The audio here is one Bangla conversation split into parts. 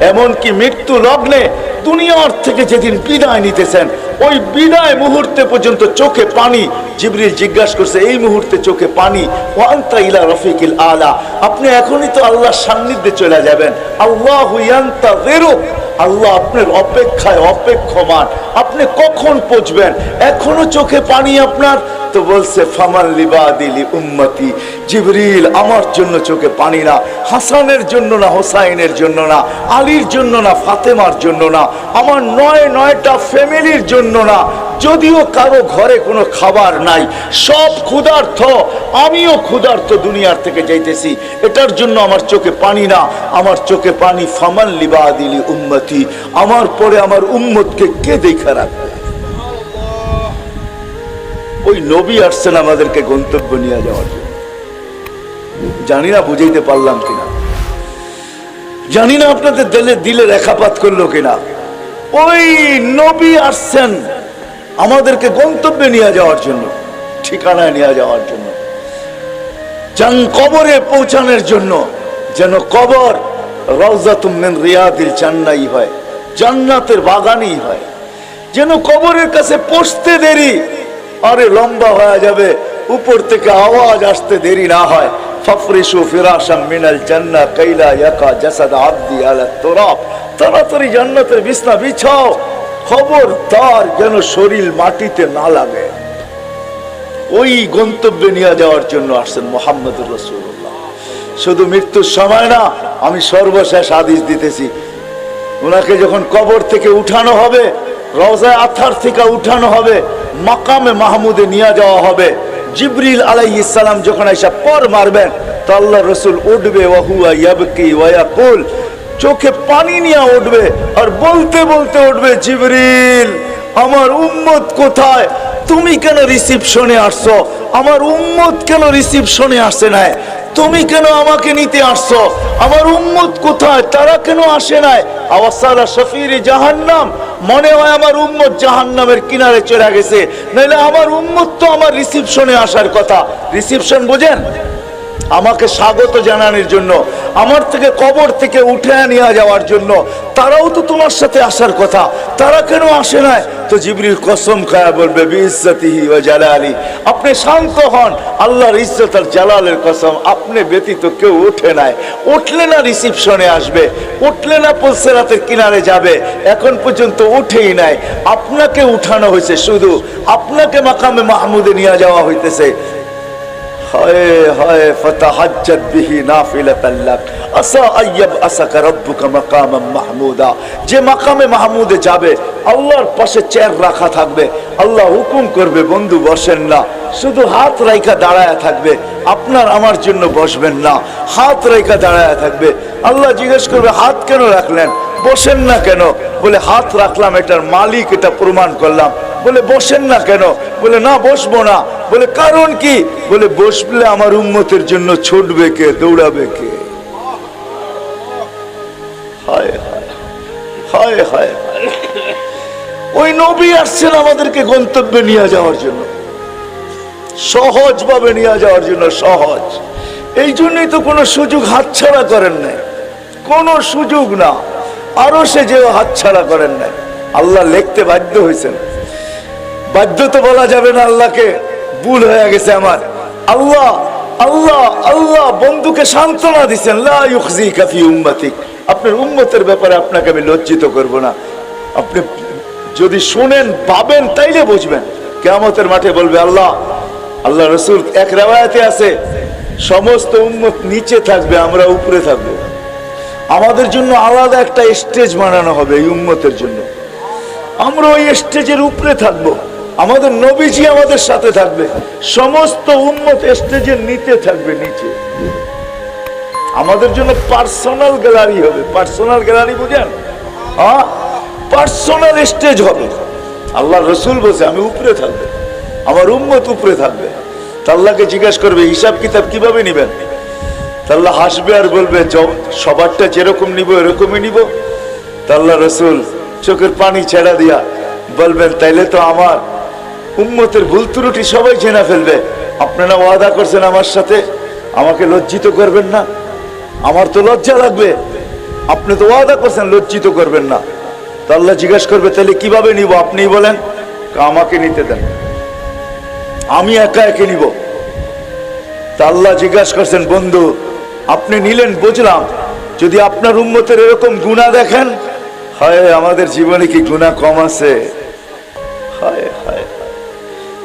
এমনকি মৃত্যু লগ্নে দুনিয়ার থেকে যেদিন বিদায় নিতেছেন, ওই বিদায় মুহূর্তে পর্যন্ত চোখে পানি। জিবরিল জিজ্ঞাসা করছে, এই মুহূর্তে চোখে পানি? ওয়ান্তা ইলা রফিকিল আলা। আপনি এখনই তো আল্লাহর সান্নিধ্যে চলে যাবেন। আল্লাহ হুয়ান্তা বেরো আল্লাহ আপনার অপেক্ষায় অপেক্ষমান। আপনি কখন পচবেন? এখনও চোখে পানি আপনার? তো বলছে ফামাল লিবাদিলি উম্মতি। জিবরিল, আমার জন্য চোখে পানি না, হাসানের জন্য না, হোসাইনের জন্য না, আলীর জন্য না, ফাতেমার জন্য না, আমার নয় নয়টা ফ্যামিলির জন্য না যদিও কারও ঘরে কোনো খাবার নাই, সব ক্ষুধার্থ, আমিও ক্ষুধার্থ দুনিয়ার থেকে যাইতেছি। এটার জন্য আমার চোখে পানি না, আমার চোখে পানি ফামাল লিবাদিলি উম্মতি, আমার পরে আমার উম্মতকে কে দেখা রাখবে? ওই নবী আসছেন আমাদেরকে গন্তব্য নিয়ে যাওয়ার জন্য। জানি না বুঝাইতে পারলাম কিনা। জানি না আপনাদের দিলে দিলে রেখাপাত করল কিনা। ওই নবী আসছেন। আমাদেরকে গন্তব্যে নিয়ে যাওয়ার জন্য, ঠিকানায় নিয়ে যাওয়ার জন্য, যান কবরে পৌঁছানোর জন্য যেন কবর রওজাতুমিন রিয়াদিল জান্নাই হয়, জান্নাতের বাগানই হয়। যেন কবরের কাছে পৌঁছতে দেরি, আরে লম্বা হয়ে যাবে, উপর থেকে আওয়াজ আসতে দেরি না হয়। মিনাল তাড়াতাড়ি জান্নাতের বিছনা বিছাও। খবরদার যেন শরীর মাটিতে না লাগে। ওই গন্তব্যে নিয়ে যাওয়ার জন্য আসছেন মোহাম্মদ রসুল্লাহ শুধু মৃত্যুর সময় না, আমি সর্বশেষ আদেশ দিতেছি। ওনাকে যখন কবর থেকে উঠানো হবে, রওজায় আথার থেকে উঠানো হবে, মাকামে মাহমুদে নিয়ে যাওয়া হবে, জিবরিল আলাই ইসালাম যখন এসে পর মারবেন, তো আল্লাহ রসুল উঠবে ওয়াহুয়া ইয়াবকি ওয়াকুল চোখে পানি নিয়ে উঠবে আর বলতে বলতে উঠবে, জিবরিল, আমার উম্মত কোথায়? তুমি কেন রিসিপশনে আসছো? আমার উম্মত কেন রিসিপশনে আসে নাই? তুমি কেন আমাকে নিতে আসছো? আমার উম্মত কোথায়? তারা কেন আসে নাই? আওয়াসারা শফির জাহান্নাম। মনে হয় আমার উম্মত জাহান্নামের কিনারে চলে গেছে। নাহলে আমার উম্মত তো আমার রিসিপশনে আসার কথা। রিসিপশন বুঝেন? আমাকে স্বাগত জানানোর জন্য, আমার থেকে কবর থেকে উঠে নিয়ে যাওয়ার জন্য, তারাও তো তোমার সাথে আসার কথা, তারা কেন আসে নাই? তো জিবরিল কসম খায়া বলবে বিজ্জতিহি ও জালালি। আপনি শান্ত হন, আল্লাহর ইজ্জত আর জালালের কসম, আপনি ব্যতীত কেউ ওঠে নাই। উঠলে না রিসিপশনে আসবে, উঠলে না পুলসেরাতের কিনারে যাবে, এখন পর্যন্ত উঠেই নাই। আপনাকে উঠানো হয়েছে শুধু, আপনাকে মাকামে মাহমুদে নিয়ে যাওয়া হইতেছে। হায় হায়, ফতাহাজ্জাত বিহি নাফিলাতান লাক। আসা আইয়াব আসাকা রাব্বুকা মাকামান মাহমুদা। যে মাকামে মাহমুদে যাবে, আল্লাহর পাশে চেয়ার রাখা থাকবে। আল্লাহ হুকুম করবে, বন্ধু বসেন না। শুধু হাত রাইখা দাঁড়ায় থাকবে, আপনার আমার জন্য বসবেন না। হাত রাইখা দাঁড়ায় থাকবে। আল্লাহ জিজ্ঞেস করবে, হাত কেন রাখলেন? বসেন না কেন? বলে, হাত রাখলাম, এটার মালিক এটা প্রমাণ করলাম। বলে, বসেন না কেন? বলে, না, বসবো না। বলে, কারণ কি? বলে, বসলে আমার উন্মতের জন্য ছুটবে কে, দৌড়াবে কে? ওই নবী আসছেন আমাদেরকে গন্তব্যে নিয়ে যাওয়ার জন্য। সহজ ভাবে নিয়ে যাওয়ার জন্য, সহজ। এই জন্যই তো কোনো সুযোগ হাতছাড়া করেন নাই। কোনো সুযোগ না। আরও সে যে হাতছাড়া করেন নাই। আল্লাহ লিখতে বাধ্য হয়েছেন। বাধ্য তো বলা যাবে না আল্লাহকে। ভুল হয়ে গেছে আমার। আল্লাহ আল্লাহ আল্লাহ বন্ধুকে সান্ত্বনা দিচ্ছেন আপনার উম্মতের ব্যাপারে আপনাকে আমি লজ্জিত করব না। আপনি যদি শুনেন পাবেন তাইলে বুঝবেন। কেয়ামতের মাঠে বলবে, আল্লাহ আল্লাহ রসুল এক রেওয়ায়তে আছে, সমস্ত উন্মত নিচে থাকবে, আমরা উপরে থাকব। আমাদের জন্য আলাদা একটা স্টেজ বানানো হবে এই উম্মতের জন্য। আমরা ওই স্টেজের উপরে থাকব। আমাদের নবীজি আমাদের সাথে থাকবে। সমস্ত উন্মত স্টেজের নিতে থাকবে নিচে। আমাদের জন্য পার্সোনাল গ্যালারি হবে। পার্সোনাল গ্যালারি বুঝেন? হ্যাঁ? পার্সোনাল স্টেজ হবে। আল্লাহ রসুল বসে আমি উপরে থাকবে। আমার উম্মত উপরে থাকবে। তা আল্লাহকে জিজ্ঞেস করবে, হিসাব কিতাব কীভাবে নিবেন? তা আল্লাহ হাসবে আর বলবে "জ- সবারটা যেরকম নিব, এরকমই নিব। তা আল্লাহ রসুল চোখের পানি ছেড়া দিয়া বলবেন, তাইলে তো আমার উম্মতের ভুল ত্রুটি সবাই জেনে ফেলবে। আপনারা ওয়াদা করছেন আমার সাথে, আমাকে লজ্জিত করবেন না। আমার তো লজ্জা লাগবে। আপনি তো ওয়াদা করছেন, লজ্জিত করবেন না। তা আল্লাহ জিজ্ঞেস করবে, তাহলে কীভাবে নিব? আপনি বলেন, আমাকে নিতে দেন। আমি একা একে নিব। তা আল্লাহ জিজ্ঞাসা করছেন, বন্ধু, আপনি নিলেন, বুঝলাম। যদি আপনার উন্মতের এরকম গুণা দেখেন, হয়, আমাদের জীবনে কি গুণা কম আছে?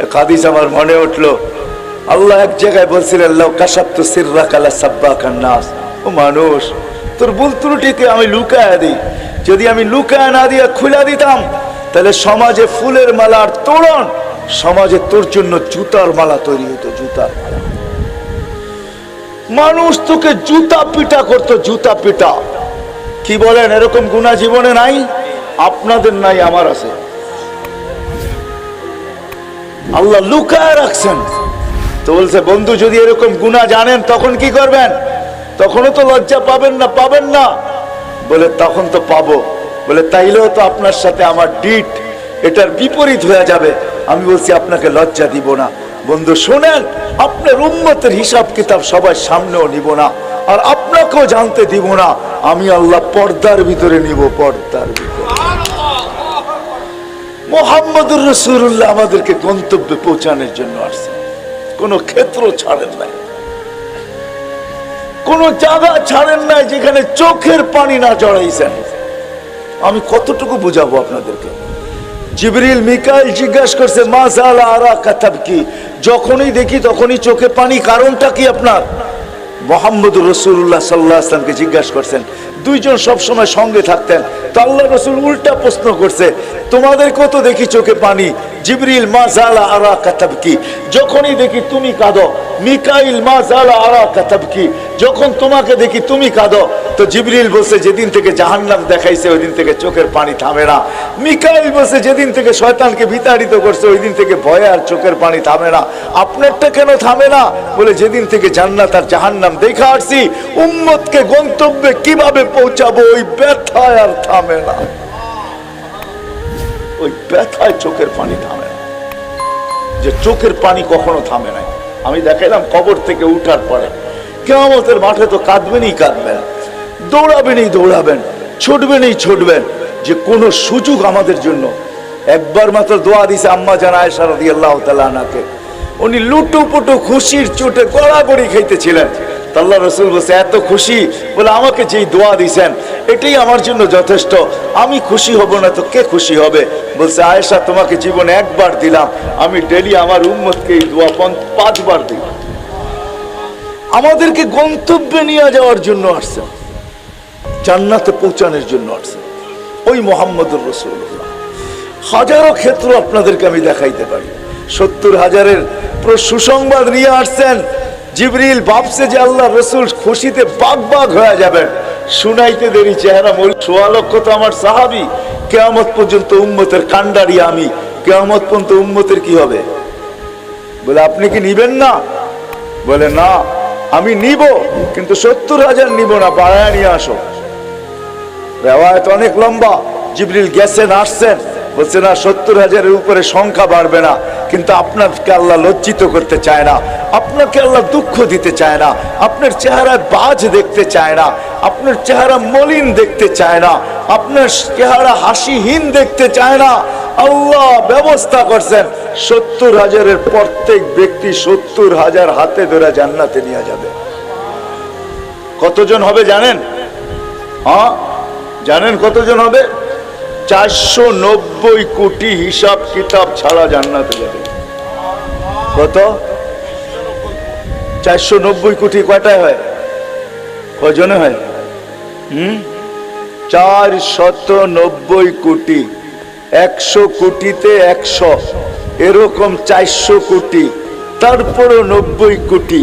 এক হাদিস আমার মনে উঠল, আল্লাহ এক জায়গায় বলছিলেন, লাউ কাসাপ্তু সিররা কালা সাব্বা কান্নাস ও মানুষ, তোর ভুল ত্রুটিকে আমি লুকায় দিই। যদি আমি লুকায় না দিয়ে খুলে দিতাম, তাহলে সমাজে ফুলের মালার তোরণ সমাজে তোর জন্য জুতার মালা তৈরি হতো জুতার মানুষ তোকে জুতা পিটা করতো, জুতা পিটা কি বলেন, এরকম গুণা জীবনে নাই? আপনাদের নাই, আমার আছে। আল্লাহ লুকায় রাখছেন। তো বলছে, বন্ধু, যদি এরকম গুণা জানেন, তখন কি করবেন? তখনও তো লজ্জা পাবেন না পাবেন না। বলে, তখন তো পাবো। বলে, তাইলেও তো আপনার সাথে আমার ডিট এটার বিপরীত হয়ে যাবে। আমি বলছি, আপনাকে লজ্জা দিব না। বন্ধু, শোনেন, আপনার উন্মতের হিসাব কিতাব সবার সামনেও নিব না, আর আপনাকেও জানতে দিব না। আমি আল্লাহ পর্দার ভিতরে নিব, পর্দার ভিতরে। মোহাম্মদুর রসুল্লাহ আমাদেরকে গন্তব্যে পৌঁছানোর জন্য আসছে। কোন ক্ষেত্র ছাড়েন নাই। কোন জায়গা ছাড়েন নাই যেখানে চোখের পানি না জড়াইছেন। আমি কতটুকু বুঝাবো আপনাদেরকে? জিবরিল, মিকাইল জিজ্ঞাসা করছে, মা জালা আরা কাতাব কি? যখনই দেখি তখনই চোখে পানি, কারণটা কি আপনার? মোহাম্মদুর রসুল্লাহ সাল্লাহ আসলামকে জিজ্ঞাসা করছেন দুইজন সবসময় সঙ্গে থাকতেন। তো আল্লাহ রসুল উল্টা প্রশ্ন করছে, তোমাদের কত দেখি চোখে পানি? জিবরিল, মা জালা আরা কি যখনই দেখি তুমি কাঁদো মিকাইল মা জালা আরা যখন তোমাকে দেখি তুমি কাঁদো, তো জিবরিল যেদিন থেকে জাহান্নাম দেখাইছে ওই দিন থেকে চোখের পানি থামে না। মিকাইল যেদিন থেকে শয়তানকে বিতাড়িত করছে ওই দিন থেকে ভয়ে আর চোখের পানি থামে না। আপনারটা কেন থামে না? বলে, যেদিন থেকে জান্নাত আর জাহান্নাম দেখা আসছি, উম্মতকে গন্তব্যে কীভাবে পৌঁছাবো? ওই ব্যথায় আর থামে না। ওই ব্যথায় চোখের পানি থামে না। যে চোখের পানি কখনো থামে না আমি দেখাইলাম কবর থেকে উঠার পরে। কেমতের মাঠে তো কাঁদবেনই কাঁদবেন, দৌড়াবেনই দৌড়াবেন, ছুটবেনই ছুটবেন, যে কোনো সুযোগ আমাদের জন্য। একবার মাত্র দোয়া দিছে আম্মা জানা আয়সা রদি আল্লাহ তালাকে উনি লুটু পুটু খুশির চোটে গড়াগড়ি খাইতেছিলেন। তাল্লা রসুল বলছে, এত খুশি? বলে, আমাকে যেই দোয়া দিছেন এটাই আমার জন্য যথেষ্ট। আমি খুশি হব না তো কে খুশি হবে? বলছে, আয়েশা, তোমাকে জীবনে একবার দিলাম। আমি ডেলি আমার উম্মতকে এই দোয়া পাঁচবার দিই। আমাদেরকে গন্তব্যে নিয়ে যাওয়ার জন্য আসছে। জান্নাতে পৌঁছানোর জন্য আসছে। ওই মোহাম্মদুর রসুল্লাহ হাজারো ক্ষেত্র আপনাদেরকে আমি দেখাইতে পারি। সত্তর হাজারের সুসংবাদ নিয়ে আসছেন। জিবরিল ভাবছে যে আল্লাহ রসুল খুশিতে বাগ বাগ হয়ে যাবেন। শুনাইতে দেরি চেহারা মূল সোয়া লক্ষ তো আমার সাহাবি। কেয়ামত পর্যন্ত উম্মতের কান্ডারি আমি। কেয়ামত পর্যন্ত উম্মতের কি হবে? বলে, আপনি কি নিবেন না? বলে, না, আমি নিব, কিন্তু সত্তর হাজার নিব না, বাড়ায় নিয়ে আসো। রেওয়ায়ত অনেক লম্বা। জিবরিল গেছেন, আসছেন। বলছে, না, সত্তর হাজারের উপরে সংখ্যা বাড়বে না, কিন্তু আপনাকে আল্লাহ লজ্জিত করতে চায় না, আপনাকে আল্লাহ দুঃখ দিতে চায় না, আপনার চেহারায় বাজ দেখতে চায় না, আপনার চেহারা মলিন দেখতে চায় না, আপনার চেহারা হাসিহীন দেখতে চায় না, আল্লাহ ব্যবস্থা করছেন, সত্তর হাজারের প্রত্যেক ব্যক্তি সত্তর হাজার হাতে ধরে জান্নাতে নিয়ে যাবে। কতজন হবে জানেন? হ্যাঁ? জানেন কতজন হবে? চারশো নব্বই কোটি হিসাব কিতাব ছাড়া জান্নাতে যাবে। কত? চারশো নব্বই কোটি কয়টায় হয়? কজনে হয়? হুম? চার শত নব্বই কোটি। একশো কোটিতে একশো। এরকম চারশো কোটি। তারপরও নব্বই কোটি।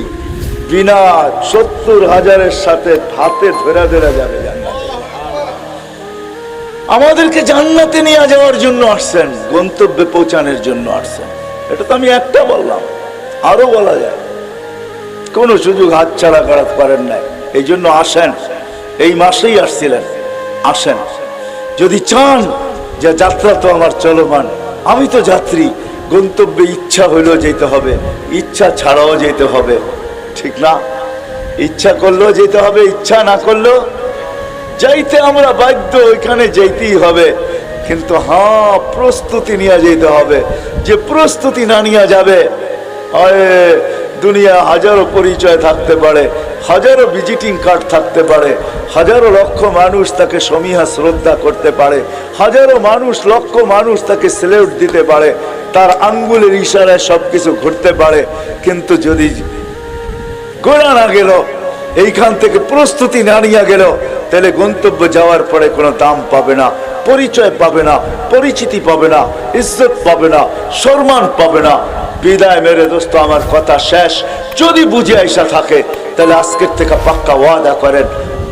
বিনা সত্তর হাজারের সাথে হাতে ধরে ধরে যাবে। আমাদেরকে জান্নাতে নিয়ে যাওয়ার জন্য আসছেন, গন্তব্যে পৌঁছানোর জন্য আসছেন। এটা তো আমি একটা বললাম, আরও বলা যায়। কোন সুযোগ হাতছাড়া করাতে পারেন নাই। এই জন্য আসেন। এই মাসেই আসছিলেন। আসেন। যদি চান যে যাত্রা তো আমার চলমান, আমি তো যাত্রী। গন্তব্যে ইচ্ছা হইলেও যেতে হবে, ইচ্ছা ছাড়াও যেতে হবে। ঠিক না? ইচ্ছা করলেও যেতে হবে, ইচ্ছা না করলেও যাইতে আমরা বাধ্য, ওইখানে যাইতেই হবে। কিন্তু হ্যাঁ প্রস্তুতি নিয়ে যেতে হবে। যে প্রস্তুতি না নিয়ে যাবে দুনিয়া হাজারো পরিচয় থাকতে পারে, হাজারো ভিজিটিং কার্ড থাকতে পারে, হাজারো লক্ষ মানুষ তাকে সমীহা শ্রদ্ধা করতে পারে, হাজারো মানুষ, লক্ষ মানুষ তাকে স্লেউট দিতে পারে, তার আঙ্গুলের ইশারায় সবকিছু ঘুরতে পারে। কিন্তু যদি গোড়া না গেল এইখান থেকে প্রস্তুতি না নিয়ে গেল তাহলে গন্তব্য যাওয়ার পরে কোনো দাম পাবে না, পরিচয় পাবে না, পরিচিতি পাবে না, ইজ্জত পাবে না, সম্মান পাবে না। বিদায় মেরে দোস্ত, আমার কথা শেষ। যদি বুঝে আইসা থাকে, তাহলে আজকের থেকে পাক্কা ওয়াদা করেন।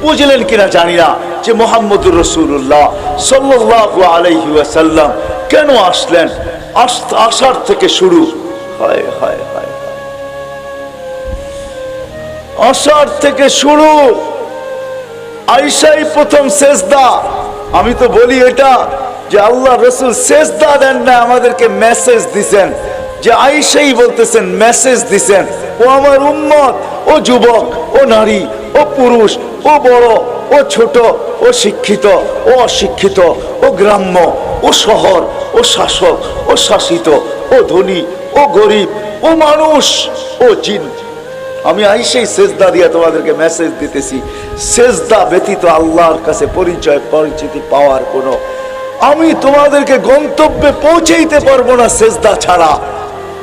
বুঝলেন কিনা জানি না যে মোহাম্মদুর রসুল্লাহ সাল্লাহ আলাইহি ওয়াসাল্লাম কেন আসলেন? আস- আসার থেকে শুরু। হয় হয় হয়। আষাঢ় থেকে শুরু আইসাই প্রথম শেষদা আমি তো বলি এটা যে আল্লাহ রসুল শেষদা দেন না আমাদেরকে মেসেজ দিছেন। যে আইসাই বলতেছেন মেসেজ দিছেন। ও আমার উম্মত, ও যুবক, ও নারী, ও পুরুষ, ও বড়, ও ছোট, ও শিক্ষিত, ও অশিক্ষিত, ও গ্রাম্য, ও শহর, ও শাসক, ও শাসিত, ও ধনী, ও গরিব, ও মানুষ, ও জিন। আমি আইসেই সেজদা দিয়ে তোমাদেরকে মেসেজ দিতেছি। সেজদা ব্যতীত আল্লাহর কাছে পরিচয়, পরিচিতি পাওয়ার কোনো আমি তোমাদেরকে গন্তব্যে পৌঁছেইতে পারব না সেজদা ছাড়া।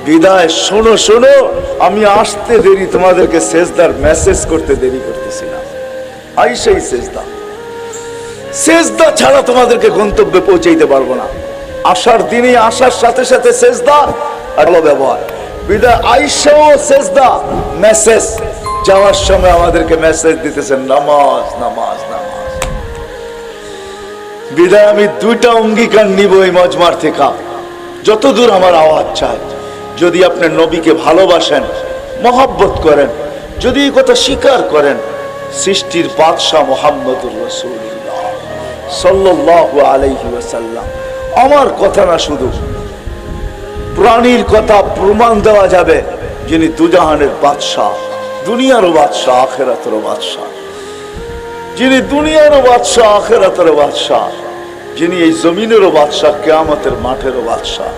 বিদায়, শোনো শোনো, আমি আসতে দেরি, তোমাদেরকে সেজদার মেসেজ করতে দেরি করতেছি না। আইসেই সেজদা। সেজদা ছাড়া তোমাদেরকে গন্তব্যে পৌঁছাইতে পারব না। আসার দিনে আসার সাথে সাথে সেজদা আর ব্যবহার। বিদায়। আইসাও সেজদা, মেসেজ। যাওয়ার সময় আমাদেরকে মেসেজ দিতেছেন, নামাজ নামাজ নামাজ। বিদায় আমি দুইটা অঙ্গীকার নিব এই মজমার থেকে। যতদূর আমার আওয়াজ চায় যদি আপনি নবীকে ভালোবাসেন, মহাব্বত করেন, যদি এই কথা স্বীকার করেন, সৃষ্টির বাদশাহ মোহাম্মদুর রসুল্লাহ সাল্লাল্লাহু আলাইহি ওয়াসাল্লাম। আমার কথা না শুধু প্রাণীর কথা প্রমাণ দেওয়া যাবে যিনি দুজাহানের বাদশাহ, দুনিয়ারও বাদশাহ, আখেরাতেরও বাদশাহ। যিনি দুনিয়ারও বাদশাহ, আখেরাতেরও বাদশাহ, যিনি এই জমিনেরও বাদশাহ, কেয়ামতের মাঠেরও বাদশাহ।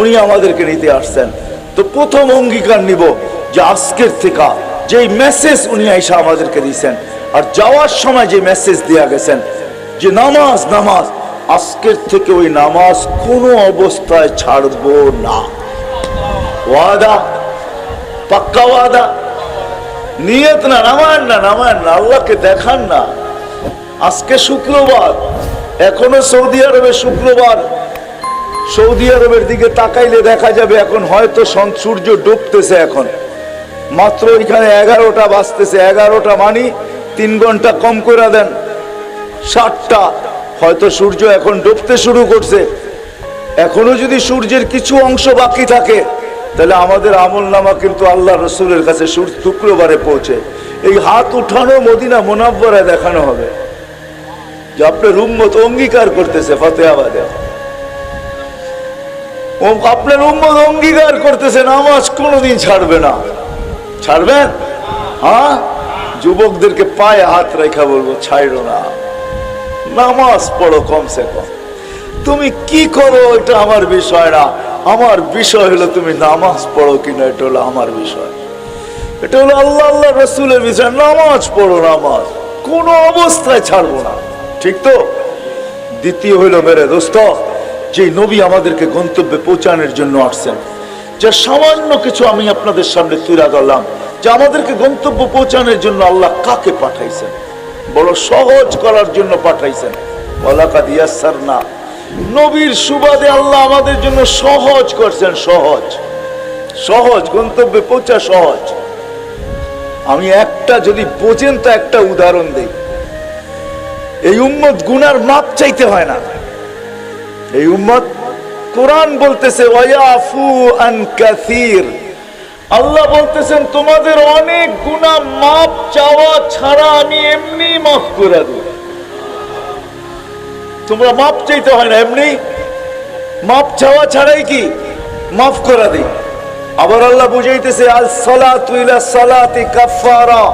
উনি আমাদেরকে নিতে আসছেন। তো প্রথম অঙ্গীকার নিব যে আজকের থেকে যেই মেসেজ উনি আইসা আমাদেরকে দিয়েছেন, আর যাওয়ার সময় যে মেসেজ দেয়া গেছেন, যে নামাজ নামাজ আজকের থেকে ওই নামাজ কোনো অবস্থায় ছাড়বো না। ওয়াদা, পাক্কা ওয়াদা। নিয়ত না নামান না নামান না, আল্লাহকে দেখান না। আজকে শুক্রবার, এখনও সৌদি আরবে শুক্রবার। সৌদি আরবের দিকে তাকাইলে দেখা যাবে এখন হয়তো সূর্য ডুবতেছে এখন। মাত্র এখানে এগারোটা বাজতেছে, এগারোটা মানি তিন ঘণ্টা কম করে দেন। সাতটা হয়তো সূর্য এখন ডুবতে শুরু করছে। এখনও যদি সূর্যের কিছু অংশ বাকি থাকে, তাহলে আমাদের আমল নামা কিন্তু আল্লাহ রসুলের কাছে সূর্য শুক্রবারে পৌঁছে। এই হাত উঠানো মদিনা মোনাব্বরায় দেখানো হবে। যে আপনার উম্মত অঙ্গীকার করতেছে ফতেহাবাদে আপনার উম্মত অঙ্গীকার করতেছে, নামাজ কোনোদিন ছাড়বে না। ছাড়বেন? হ্যাঁ? যুবকদেরকে পায়ে হাত রেখা বলব, ছাইড়ো না। নামাজ পড়ো কমসে কম। তুমি কি করো এটা আমার বিষয় না। আমার বিষয় হলো তুমি নামাজ পড়ো কিনা, এটা হলো আমার বিষয়। এটা হলো আল্লাহ আল্লাহ রসুলের বিষয়। নামাজ পড়ো নামাজ। কোনো অবস্থায় ছাড়বো না। ঠিক তো? দ্বিতীয় হইল মেরে দোস্ত যে নবী আমাদেরকে গন্তব্যে পৌঁছানোর জন্য আসছেন, যে সামান্য কিছু আমি আপনাদের সামনে তুলে ধরলাম, যে আমাদেরকে গন্তব্য পৌঁছানোর জন্য আল্লাহ কাকে পাঠাইছেন? বড় সহজ করার জন্য পাঠাইছেন। ইয়াসসারনা। নবীর সুবাদে আল্লাহ আমাদের জন্য সহজ করছেন, সহজ। সহজ, গন্তব্যে পৌঁছা সহজ। আমি একটা যদি বোঝেন তো একটা উদাহরণ দেই। এই উম্মত গুনার মাপ চাইতে হয় না। এই উম্মত কোরআন বলতেছে ওয়াফু আন কাসির। আল্লাহ বলতেছেন, তোমাদের অনেক গুনাহ মাপ চাওয়া ছাড়া আমি এমনি মাফ করে দেব। তোমরা মাপ চাইতে হয় না, এমনি? মাপ চাওয়া ছাড়াই কি? মাফ করে দিই। আবার আল্লাহ বুঝাইতেছে আল সালাতু ইলা সালাতি কাফারা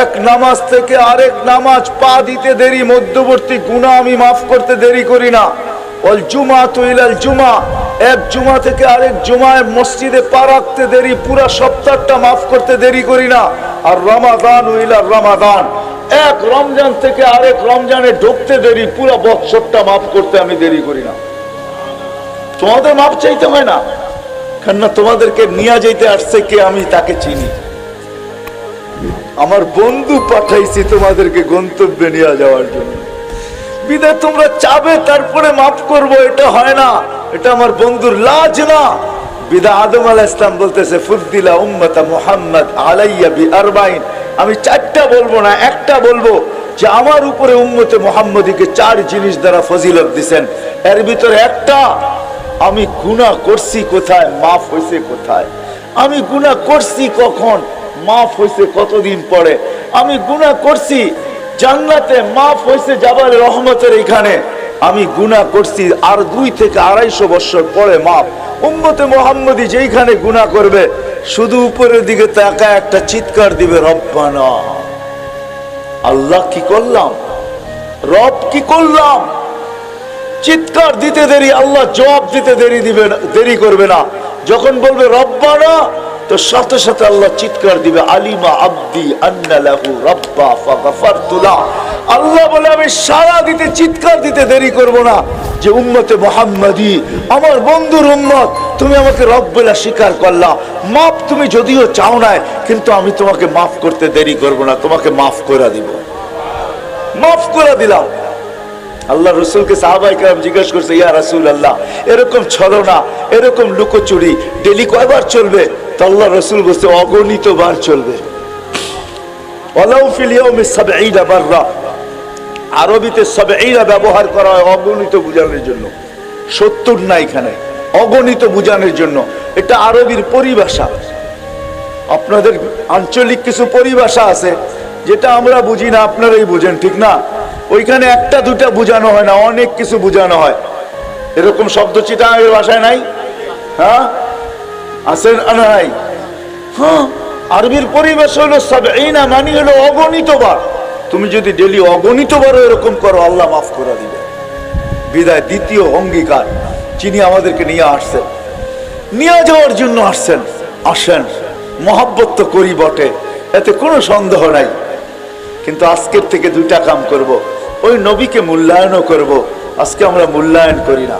এক নামাজ থেকে আরেক নামাজ পা দিতে দেরি, মধ্যবর্তী গুণা আমি মাফ করতে দেরি করি না। ওল জুমা তো ইলাল জুমা এক জুমা থেকে আরেক জুমায় মসজিদে পা রাখতে দেরি, পুরা সপ্তাহটা মাফ করতে দেরি করি না। আর রমাদান ও ইলাল রমাদান। এক রমজান থেকে আরেক রমজানে ঢুকতে দেরি, পুরা বৎসরটা মাফ করতে আমি দেরি করি না। তোমাদের মাপ চাইতে হয় না? কেননা তোমাদেরকে নিয়ে যাইতে আসছে কে আমি তাকে চিনি। আমার বন্ধু পাঠাইছি তোমাদেরকে গন্তব্যে নিয়ে যাওয়ার জন্য। বিদায়, তোমরা চাবে তারপরে মাফ করব, এটা হয় না। এটা আমার বন্ধুর লাজ না। বিদা আদম আলাহ ইসলাম বলতেছে, ফুদ্দিলা উম্মতা মুহাম্মদ আলাইয়া বি আরবাইন আমি চারটা বলব না, একটা বলব যে আমার উপরে উম্মতে মোহাম্মদীকে চার জিনিস দ্বারা ফজিলত দিছেন। এর ভিতরে একটা, আমি গুনাহ করছি কোথায়, মাফ হয়েছে কোথায়? আমি গুনাহ করছি কখন, মাফ হয়েছে কতদিন পরে? আমি গুনাহ করছি জান্নাতে, মাফ হয়েছে জাবাল রহমতের এখানে আমি গুনাহ করছি আর দুই থেকে আড়াইশো বছর পরে মাফ। উম্মতে মোহাম্মদী যেইখানে গুনাহ করবে, শুধু উপরের দিকে তাকা একটা চিৎকার দিবে, রব্বানা। আল্লাহ কি করলাম? রব কি করলাম? চিৎকার দিতে দেরি, আল্লাহ জবাব দিতে দেরি দিবে দেরি করবে না। যখন বলবে, রব্বানা, তো সাথে সাথে আল্লাহ চিৎকার দিবে, আলিমা আব্দি আন্না লাহু রব্বা ফাগাফারতু লা। আল্লাহ বলে, আমি সারা দিতে, চিৎকার দিতে দেরি করব না। যে উম্মতে মোহাম্মদী, আমার বন্ধুর উম্মত, তুমি আমাকে রব বলে স্বীকার করলা। মাফ তুমি যদিও চাও নাই, কিন্তু আমি তোমাকে মাফ করতে দেরি করব না, তোমাকে মাফ করে দিব। মাফ করে দিলাম। আল্লাহ রসুলকে সাহাবাই কালাম জিজ্ঞেস করছে, ইয়া রাসুল আল্লাহ এরকম ছলনা এরকম লুকোচুরি, ডেলি কয়বার চলবে? তো আল্লাহ রসুল বলছে অগণিত বার চলবে আরবিতে সবে এইরা ব্যবহার করা হয় অগণিত বোঝানোর জন্য। সত্তর না এখানে, অগণিত বোঝানোর জন্য। এটা আরবির পরিভাষা। আপনাদের আঞ্চলিক কিছু পরিভাষা আছে, যেটা আমরা বুঝি না, আপনারাই বুঝেন, ঠিক না? ওইখানে একটা, দুটা বোঝানো হয় না, অনেক কিছু বোঝানো হয়। এরকম শব্দ চিটাঙের ভাষায় নাই? হ্যাঁ? আছে নাই? হ্যাঁ আরবির পরিবেশ হলো সব এই না মানি হলো অগণিত বার তুমি যদি ডেলি অগণিত বারও এরকম করো, আল্লাহ মাফ করে দিবে। বিদায়, দ্বিতীয় অঙ্গীকার। যিনি আমাদেরকে নিয়ে আসছেন, নিয়ে যাওয়ার জন্য আসছেন, আসেন। মহাব্বত তো করি বটে, এতে কোনো সন্দেহ নাই। কিন্তু আজকের থেকে দুইটা কাম করব। ওই নবীকে মূল্যায়নও করব। আজকে আমরা মূল্যায়ন করি না।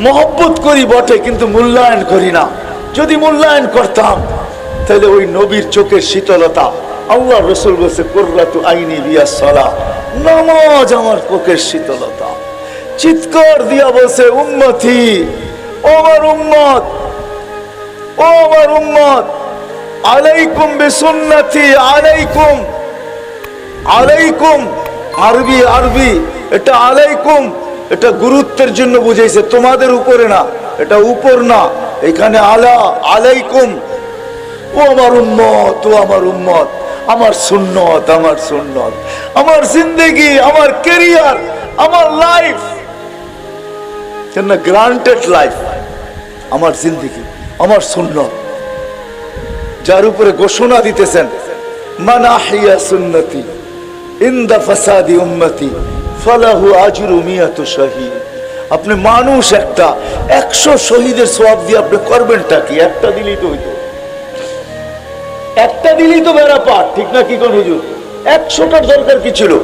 মহব্বত করি বটে, কিন্তু মূল্যায়ন করি না। যদি মূল্যায়ন করতাম, তাহলে ওই নবীর চোখের শীতলতা আল্লাহ রসুল বলছে, কুর্রাতু আইনি বিয়া সলা, নামাজ আমার চোখের শীতলতা। চিৎকার দিয়া বলছে, উম্মতি, ও আমার উম্মত, ও আমার উম্মত, আলাইকুম বিসুন্নতি, আলাইকুম আলাইকুম, আরবি আরবি, এটা আলাইকুম, এটা গুরুত্বের জন্য বুঝাইছে, তোমাদের উপরে না, এটা উপর না, এখানে আলা, আলাইকুম, ও আমার উম্মত, ও আমার উম্মত। আমার সুন্নত আমার সুন্নত। আমার জিন্দগি, আমার কেরিয়ার আমার লাইফ গ্রান্টেড লাইফ আমার জিন্দগি, আমার সুন্নত। যার উপরে ঘোষণা দিতেছেন মানাহিয়া সুন্নতি, ইন্দা ফাসাদি উম্মতি, ফালাহু আজরু মিয়াতু শহীদ। আপনি মানুষ একটা, একশো শহীদের সওয়াব দিয়ে আপনি করবেনটা কি? একটা দিলেই তো হইতো। একটা দিলেই তো বেড়া পাঠ ঠিক না কি কোন হুজুর? একশোটার দরকার কি ছিল?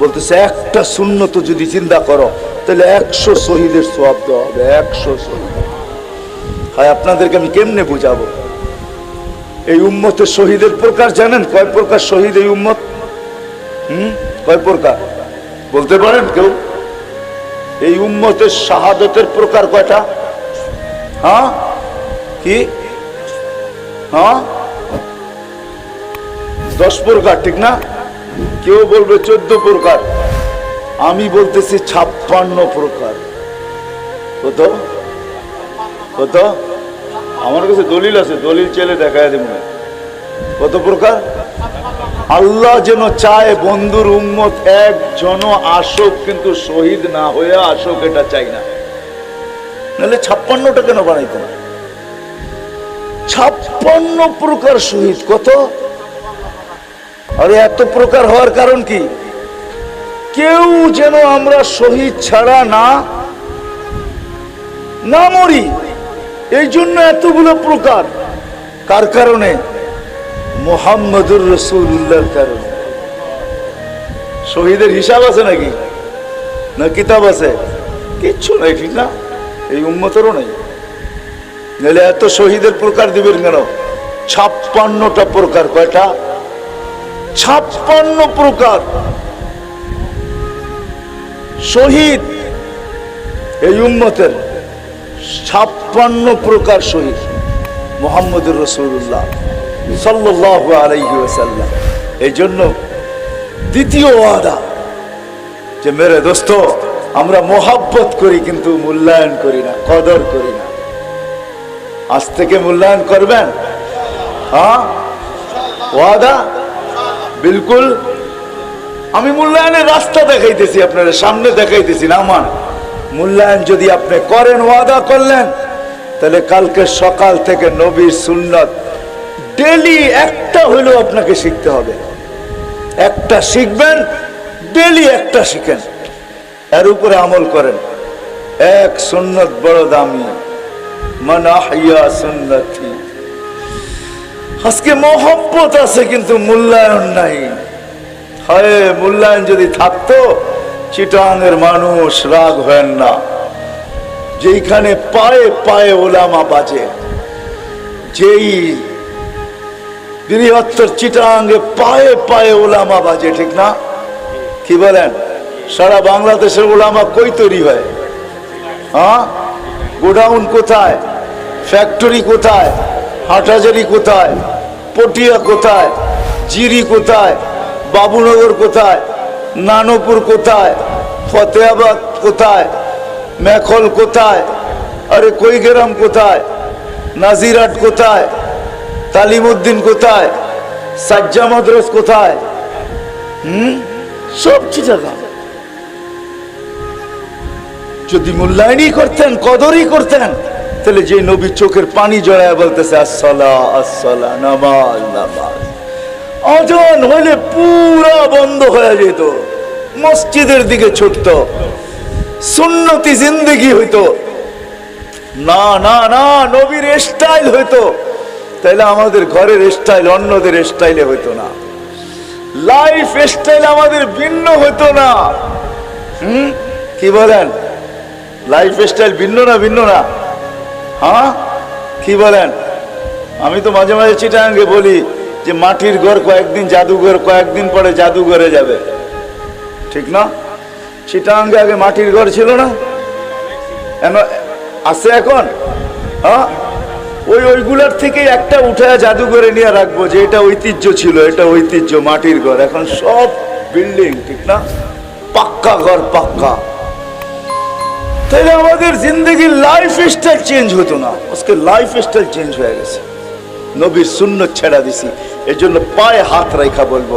বলতেছে, একটা শূন্যত যদি চিন্তা করো, তাহলে একশো শহীদের সওয়াব দেওয়া হবে, একশো শহীদ। হয় আপনাদেরকে আমি কেমনে বুঝাবো? এই উম্মতের শহীদের প্রকার জানেন? কয় প্রকার শহীদ এই উম্মত? হুম? কয় প্রকার? বলতে পারেন কেউ? এই উম্মতের শাহাদতের প্রকার কয়টা? হ্যাঁ? কি? হ্যাঁ? দশ প্রকার, ঠিক না? কেউ বলবে চোদ্দ প্রকার, আমি বলতেছি ছাপ্পান্ন প্রকার। কত? কত? আমার কাছে দলিল আছে, দলিল চেলে দেখায় দেব কত প্রকার? আল্লাহ যেন চায় বন্ধুর উম্মত একজন আসুক, কিন্তু শহীদ না হয়ে আসুক, এটা চাই না। নাহলে ছাপ্পান্নটা কেন বানাইতে না ছাপ্পান্ন প্রকার শহীদ, কত? আরে এত প্রকার হওয়ার কারণ কি? কেউ যেন আমরা শহীদ ছাড়া না না মরি। এই জন্য এতগুলো প্রকার। কার কারণে? মোহাম্মদুর রসুল্লাহর কারণে। শহীদের হিসাব আছে নাকি? না কিতাব আছে? কিচ্ছু নাই ঠিক না এই উন্মতেরও নেই। নাহলে এত শহীদের প্রকার দিবেন কেন? ছাপ্পান্নটা প্রকার, কয়টা? ছাপ্পান্ন প্রকার। শহীদ এই উম্মতের ছাপ্পান্ন প্রকার শহীদ। মোহাম্মদুর রসুল্লাহ সাল্লাহ আলাইহি ওয়াসাল্লাম। এই জন্য দ্বিতীয় ওয়াদা যে, মেরে দোস্ত, আমরা মোহাব্বত করি কিন্তু মূল্যায়ন করি না, কদর করি না। আজ থেকে মূল্যায়ন করবেন? হ্যাঁ? ওয়াদা? বিলকুল। আমি মূল্যায়নের রাস্তা দেখাইতেছি আপনার, সামনে দেখাইতেছি না আমার। মূল্যায়ন যদি আপনি করেন, ওয়াদা করলেন, তাহলে কালকে সকাল থেকে নবীর সুন্নত ডেলি একটা হইলেও আপনাকে শিখতে হবে। একটা শিখবেন, ডেলি একটা শিখেন। এর উপরে আমল করেন। এক সুন্নত বড় দামি। মান আহিয়া সুন্নতি। আজকে মহব্বত আছে, কিন্তু মূল্যায়ন নাই। হয়, মূল্যায়ন যদি থাকতো চিটাঙের মানুষ রাগ হয় না। যেইখানে পায়ে পায়ে ওলামা বাজে, যেই বৃহত্তর চিটাঙ্গে পায়ে পায়ে ওলামা বাজে, ঠিক না? কি বলেন? সারা বাংলাদেশের ওলামা কই তৈরি হয়? হ্যাঁ? গোডাউন কোথায়? ফ্যাক্টরি কোথায়? হাটাজারি কোথায়? পটিয়া কোথায়? জিরি কোথায়? বাবুনগর কোথায়? নানপুর কোথায়? ফতেহাবাদ কোথায়? মেখল কোথায়? আরে কৈগ্রাম কোথায়? নাজিরাট কোথায়? তালিমুদ্দিন কোথায়? সাজ্জা মাদ্রাস কোথায়? হুম? সব চিটাগাং যদি মূল্যায়নই করতেন, কদরই করতেন তাহলে যে নবী চোখের পানি জড়ায় বলতেছে আসলা আসলা নামাজ নামাজ। অজন হইলে পুরা বন্ধ হয়ে যেত, মসজিদের দিকে ছুটত, সুন্নতি জিন্দগি হইতো। না না না, নবীর স্টাইল হইতো। তাহলে আমাদের ঘরের স্টাইল অন্যদের স্টাইলে হইতো না। লাইফ স্টাইল আমাদের ভিন্ন হইতো না। হুম? কি বলেন? লাইফ স্টাইল ভিন্ন না ভিন্ন না? হ্যাঁ? কি বলেন? আমি তো মাঝে মাঝে চিটাঙ্গে বলি যে মাটির ঘর কয়েকদিন জাদুঘর, কয়েকদিন পরে জাদুঘরে যাবে। ঠিক না? চিটাঙ্গে আগে মাটির ঘর ছিল না? আছে এখন? হ্যাঁ? ওই ওইগুলার থেকে একটা উঠায় জাদুঘরে নিয়ে রাখব যে এটা ঐতিহ্য ছিল, এটা ঐতিহ্য, মাটির ঘর। এখন সব বিল্ডিং, ঠিক না? পাক্কা ঘর, পাক্কা। তাহলে আমাদের জিন্দগির লাইফ স্টাইল চেঞ্জ হতো না। আজকে লাইফ স্টাইল চেঞ্জ হয়ে গেছে। নবীর শূন্য ছেড়া দিছি। এর জন্য পায়ে হাত রেখা বলব,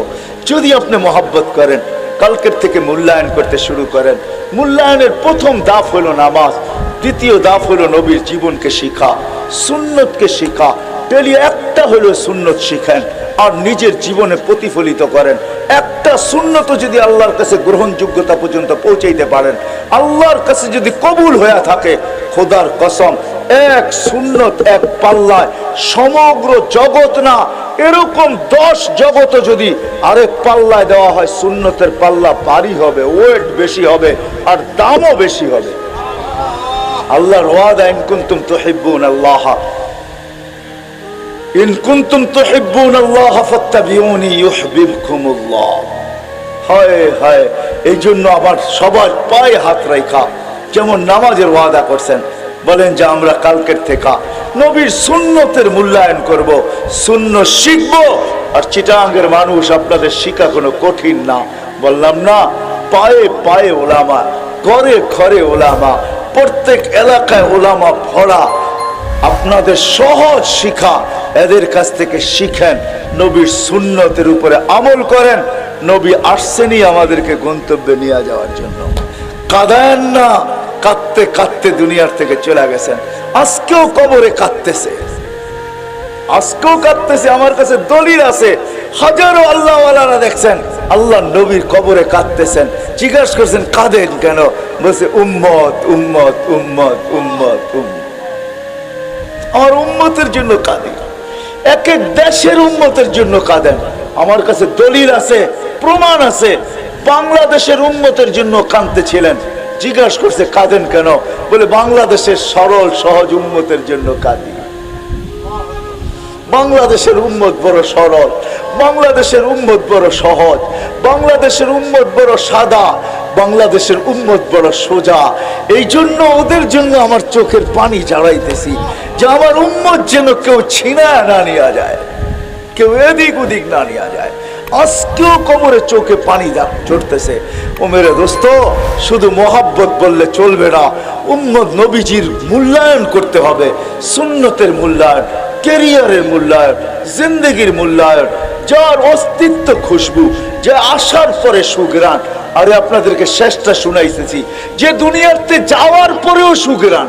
যদি আপনি মহাব্বত করেন, কালকের থেকে মূল্যায়ন করতে শুরু করেন, মূল্যায়নের প্রথম দাফ হলো নামাজ, দ্বিতীয় দাফ হলো নবীর জীবনকে শিখা, সুন্নতকে শিখা। ডেলি একটা হলো সুন্নত শিখেন। আর নিজের জীবনে প্রতিফলিত করেন। একটা সুন্নত যদি আল্লাহর কাছে গ্রহণযোগ্যতা পর্যন্ত পৌঁছাইতে পারেন, আল্লাহর কাছে যদি কবুল হয়ে থাকে, খোদার কসম, এক সুন্নত, এক পাল্লায় সমগ্র জগৎ না, এরকম দশ জগত যদি আরেক পাল্লায় দেওয়া হয়, সুন্নতের পাল্লা ভারী হবে ওয়েট বেশি হবে, আর দামও বেশি হবে। আল্লাহর ওয়াদা, ইন কুনতুম তুহিব্বুন আল্লাহ ইন কুনতুম তুহিব্বুন আল্লাহ ফাত্তাবিউনি ইউহিব্বুকুমুল্লাহ। হায় হায় এই জন্য আবার সবার পায়ে হাত রেখা যেমন নামাজের ওয়াদা করছেন, বলেন যে আমরা কালকের থেকে নবীর সুন্নতের মূল্যায়ন করব শূন্য শিখব। আর চিটাঙ্গের মানুষ আপনাদের শিখা কোনো কঠিন না। বললাম, না, পায়ে পায়ে ওলামা, ঘরে ঘরে ওলামা, প্রত্যেক এলাকায় ওলামা ভরা আপনাদের সহজ শিখা এদের কাছ থেকে শিখেন, নবীর সুন্নতের উপরে আমল করেন, নবী আসছেনই আমাদেরকে গন্তব্যে নিয়ে যাওয়ার জন্য। কাঁদায়েন না, কাঁদতে কাঁদতে দুনিয়ার থেকে চলে গেছেন। আজকেও কবরে কাঁদতেছে। আজকেও কাঁদতেছে, আমার কাছে দলিল আছে। হাজারো আল্লাহওয়ালারা দেখছেন, আল্লাহ নবীর কবরে কাঁদতেছেন। জিজ্ঞাসা করছেন, কাঁদেন কেন? বলছে, উম্মত উম্মত উম্মত উম্মত উম্মত। আমার উম্মতের জন্য কাঁদে। এক এক দেশের উম্মতের জন্য কাঁদেন। আমার কাছে দলিল আছে, প্রমাণ আছে। বাংলাদেশের উন্মতের জন্য কাঁদতে ছিলেন জিজ্ঞাসা করছে, কাঁদেন কেন? বলে, বাংলাদেশের সরল, সহজ উন্মতের জন্য কাঁদি। বাংলাদেশের উন্মত বড় সরল। বাংলাদেশের উম্মত বড় সহজ, বাংলাদেশের উম্মত বড় সাদা, বাংলাদেশের উম্মত বড় সোজা। এই জন্য ওদের জন্য আমার চোখের পানি ঝাড়াইতেছি যে আমার উম্মত যেন কেউ ছিনা না নেওয়া যায়, কেউ এদিক ওদিক না নেওয়া যায়। আজকেও কোমরে চোখে পানি চড়তেছে। ও মেরে দোস্ত, শুধু মোহাব্বত বললে চলবে না, উম্মত নবীজির মূল্যায়ন করতে হবে, সুন্নতের মূল্যায়ন, কেরিয়ারের মূল্যায়ন, জিন্দগির মূল্যায়ন যার অস্তিত্ব খুশবু, যে আসার পরে সুগ্রাণ। আরে আপনাদেরকে শেষটা শুনাইতেছি। যে দুনিয়াতে যাওয়ার পরেও সুগ্রাণ।